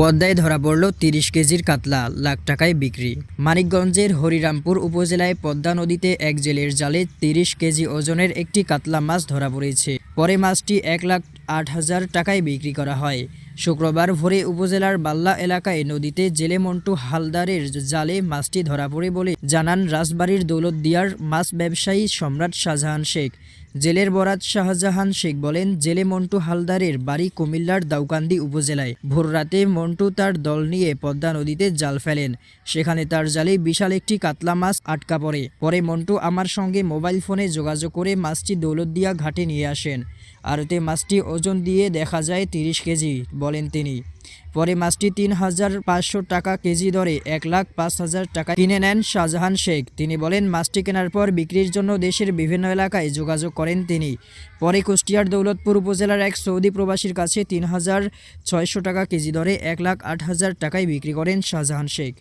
পদ্মায় ধরা পড়ল তিরিশ কেজির কাতলা, লাখ টাকায় বিক্রি। মানিকগঞ্জের হরিরামপুর উপজেলায় পদ্মা নদীতে এক জেলের জালে তিরিশ কেজি ওজনের একটি কাতলা মাছ ধরা পড়েছে। পরে মাছটি এক লাখ আট হাজার টাকায় বিক্রি করা হয়। শুক্রবার ভোরে উপজেলার বাল্লা এলাকায় নদীতে জেলে মন্টু হালদারের জালে মাছটি ধরা পড়ে বলে জানান রাজবাড়ির দৌলতদিয়ার মাছ ব্যবসায়ী সম্রাট শাহজাহান শেখ। জেলের বরাত শাহজাহান শেখ বলেন, জেলে মন্টু হালদারের বাড়ি কুমিল্লার দাউকান্দি উপজেলায়। ভোররাতে মন্টু তার দল নিয়ে পদ্মা নদীতে জাল ফেলেন। সেখানে তার জালে বিশাল একটি কাতলা মাছ আটকা পড়ে। পরে মন্টু আমার সঙ্গে মোবাইল ফোনে যোগাযোগ করে মাছটি দৌলতদিয়া ঘাটে নিয়ে আসেন। আরতে মাছটি ওজন দিয়ে দেখা যায় তিরিশ কেজি, বলেন তিনি। পরে মাছটি তিন হাজার পাঁচশো টাকা কেজি দরে এক লাখ পাঁচ হাজার টাকা কিনে নেন শাহজাহান শেখ। তিনি বলেন, মাছটি কেনার পর বিক্রির জন্য দেশের বিভিন্ন এলাকায় যোগাযোগ করেন তিনি। পরে কুষ্টিয়ার দৌলতপুর উপজেলার এক সৌদি প্রবাসীর কাছে তিন হাজার ছয়শো টাকা কেজি দরে এক লাখ আট হাজার টাকায় বিক্রি করেন শাহজাহান শেখ।